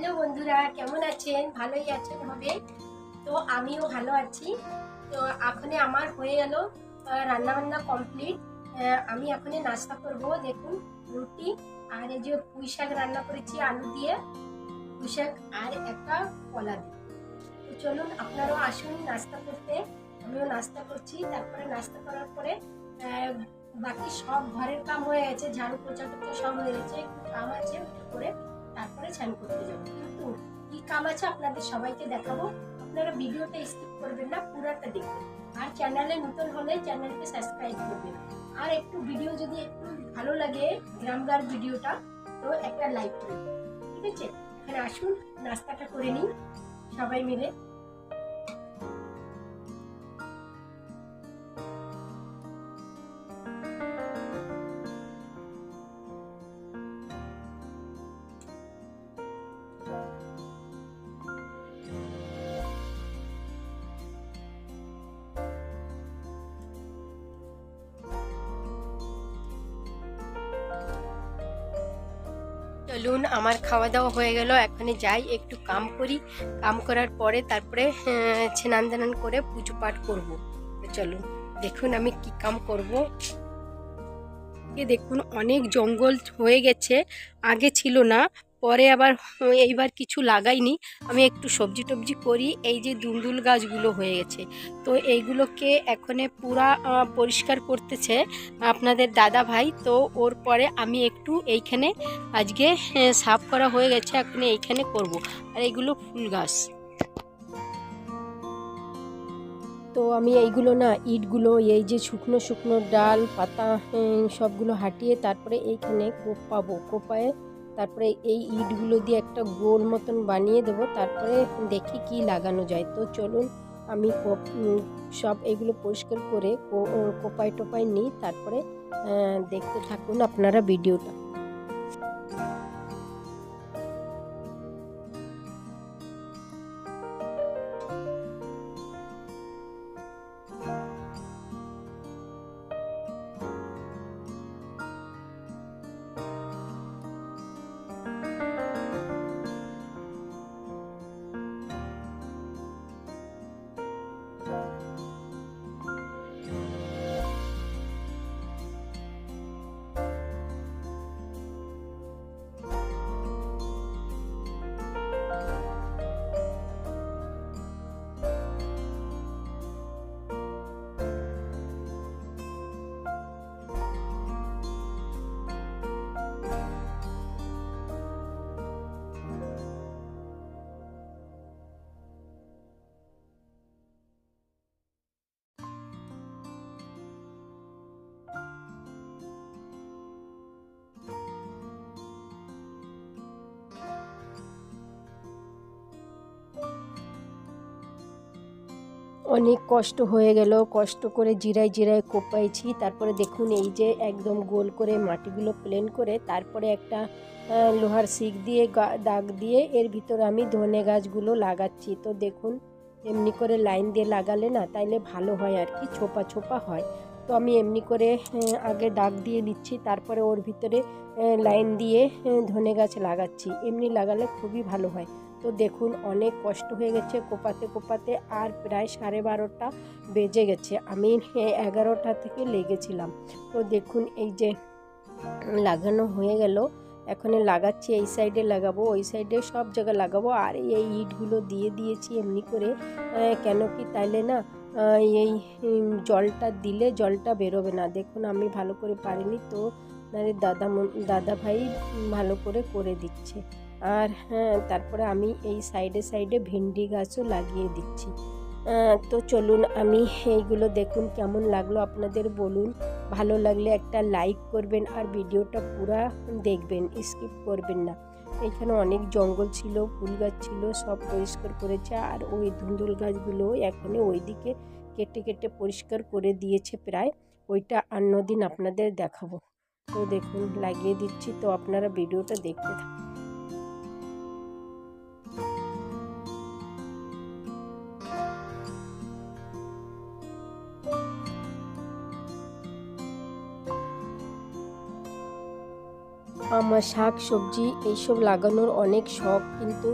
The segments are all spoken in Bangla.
হ্যালো বন্ধুরা, কেমন আছেন? ভালোই আছেন হবে। তো আমিও ভালো আছি। তো এখন আমার হয়ে গেল রান্না বান্না কমপ্লিট আমি এখন নাস্তা করব। দেখুন, রুটি আর এই যে পুঁই শাক রান্না করেছি, আলু দিয়ে। পুঁই শাক আর একটা কলা দিয়ে। তো চলুন, আপনারাও আসুন নাস্তা করতে। আমিও নাস্তা করছি। তারপরে নাস্তা করার পরে বাকি সব ঘরের কাম হয়ে গেছে। ঝাড়ু পোছা টোচা সব হয়ে গেছে। কাম আছে করে তারপরে চান করতে যাব। কিন্তু কি কাম আছে আপনাদের সবাইকে দেখাবো। আপনারা ভিডিওটা স্কিপ করবেন না, পুরাটা দেখবেন। আর চ্যানেলে নতুন হলে চ্যানেলকে সাবস্ক্রাইব করবেন। আর একটু ভিডিও যদি একটু ভালো লাগে, গ্রামগার ভিডিওটা, তো একটা লাইক করবেন। ঠিক আছে? এখানে আসুন, নাস্তাটা করে নিন, সবাই মিলে। চলুন আমার খাওয়া দাওয়া হয়ে গেল, এখানে যাই, একটু কাম করি। কাম করার পরে তারপরে ছেনান স্নান দান করে পুজো পাঠ করব চলুন, দেখুন আমি কি কাম করব। দেখুন, অনেক জঙ্গল হয়ে গেছে, আগে ছিল না। পরে আবার এইবার কিছু লাগাইনি। আমি একটু সবজি টবজি করি, এই যে দুন্দুল গাছগুলো হয়ে গেছে। তো এইগুলোকে এখনে পুরা পরিষ্কার করতেছে আপনাদের দাদা ভাই। তো ওর পরে আমি একটু এইখানে আজকে সাফ করা হয়ে গেছে, এখন এইখানে করব। আর এইগুলো ফুল গাছ। তো আমি এইগুলো না, ইটগুলো, এই যে শুকনো শুকনো ডাল, পাতা সবগুলো হাঁটিয়ে তারপরে এইখানে কোপাবো কোপায়ে তারপরে এই ইটগুলো দিয়ে একটা গোল মতন বানিয়ে দেবো, তারপরে দেখি কি লাগানো যায়। তো চলুন আমি সব এগুলো পরিষ্কার করে কোপাই টোপাই নিই, তারপরে দেখতে থাকুন আপনারা ভিডিওটা। অনেক কষ্ট হয়ে গেল, কষ্ট করে জিরায় জিরায় কোপাইছি। তারপরে দেখুন এই যে একদম গোল করে মাটিগুলো প্লেন করে, তারপরে একটা লোহার শিক দিয়ে দাগ দিয়ে এর ভিতরে আমি ধনে গাছগুলো লাগাচ্ছি। তো দেখুন, এমনি করে লাইন দিয়ে লাগালে না তাইলে ভালো হয় আর কি, ছোপা ছোপা হয়। তো আমি এমনি করে আগে দাগ দিয়ে নিচ্ছি তারপরে ওর ভিতরে লাইন দিয়ে ধনে গাছ লাগাচ্ছি। এমনি লাগালে খুবই ভালো হয়। তো দেখুন, অনেক কষ্ট হয়ে গেছে। কোপাতে কোপাতে আর প্রায় সাড়ে বারোটা বেজে গেছে। আমি এগারোটা থেকে লেগেছিলাম। তো দেখুন, এই যে লাগানো হয়ে গেল। এখন লাগাচ্ছি, এই সাইডে লাগাবো, ওই সাইডে সব জায়গায় লাগাবো। আর এই ইটগুলো দিয়ে দিয়েছি এমনি করে। কেন কি তাইলে না এই জলটা দিলে জলটা বেরোবে না। দেখুন, আমি ভালো করে পারিনি তো দাদা মন- দাদা ভাই ভালো করে করে দিচ্ছে। আর হ্যাঁ তারপরে আমি এই সাইডে সাইডে ভেন্ডি গাছও লাগিয়ে দিচ্ছি। তো চলুন আমি এইগুলো দেখুন কেমন লাগল আপনাদের বলুন। ভালো লাগলে একটা লাইক করবেন আর ভিডিওটা পুরা দেখবেন, স্কিপ করবেন না। এখানে অনেক জঙ্গল ছিল, ফুল গাছ ছিল, সব পরিষ্কার করেছে আর ওই ধুন্দুল গাছগুলো এখানে ওইদিকে কেটে কেটে পরিষ্কার করে দিয়েছে প্রায়। ওইটা অন্যদিন আপনাদের দেখাবো। তো দেখুন, লাগিয়ে দিচ্ছি। তো আপনারা ভিডিওটা দেখতে থাকুন। আমার শাক, সবজি এইসব লাগানোর অনেক শখ। কিন্তু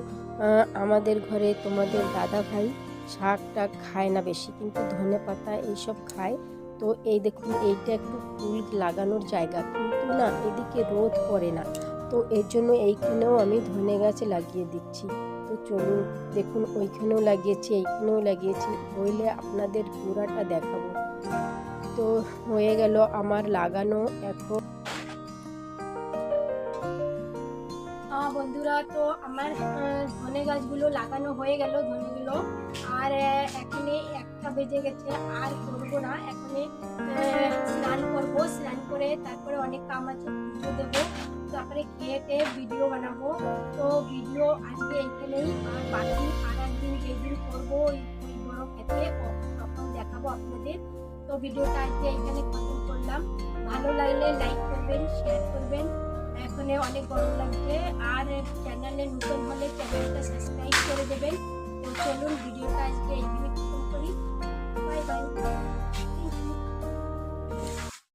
আমাদের ঘরে তোমাদের দাদা ভাই শাক টাক খায় না বেশি, কিন্তু ধনে পাতা এইসব খায়। তো এই দেখুন, এইটা একটু ফুল লাগানোর জায়গা। কিন্তু না, এদিকে রোদ পড়ে না। তো এর জন্য এইখানেও আমি ধনে গাছ লাগিয়ে দিচ্ছি। তো চলুন, দেখুন, ওইখানেও লাগিয়েছি, এইখানেও লাগিয়েছি। হইলে আপনাদের পুরাটা দেখাবো। তো হয়ে গেল আমার লাগানো এখন বন্ধুরা, তো আমার ধনে গাছগুলো লাগানো হয়ে গেল ধনেগুলো। আর এখানে একটা বেজে গেছে, আর করব না। এখানে স্নান করব, স্নান করে তারপরে অনেক কাম আছে, পুজো দেবো, তারপরে খেয়ে ভিডিও বানাবো। তো ভিডিও আজকে এখানেই আর বাকি আর একদিন যেদিন করব, ওই বড় খেতে তখন দেখাবো আপনাদের। তো ভিডিওটা আজকে এখানে খতম করলাম। ভালো লাগলে লাইক করবেন শেয়ার করবেন। এখনে অনেক গরম লাগবে আর চ্যানেলে নতুন হলে চ্যানেলটা সাবস্ক্রাইব করে দেবেন। তো চলুন, ভিডিওটা আজকে এইভাবে খতম করি। Bye bye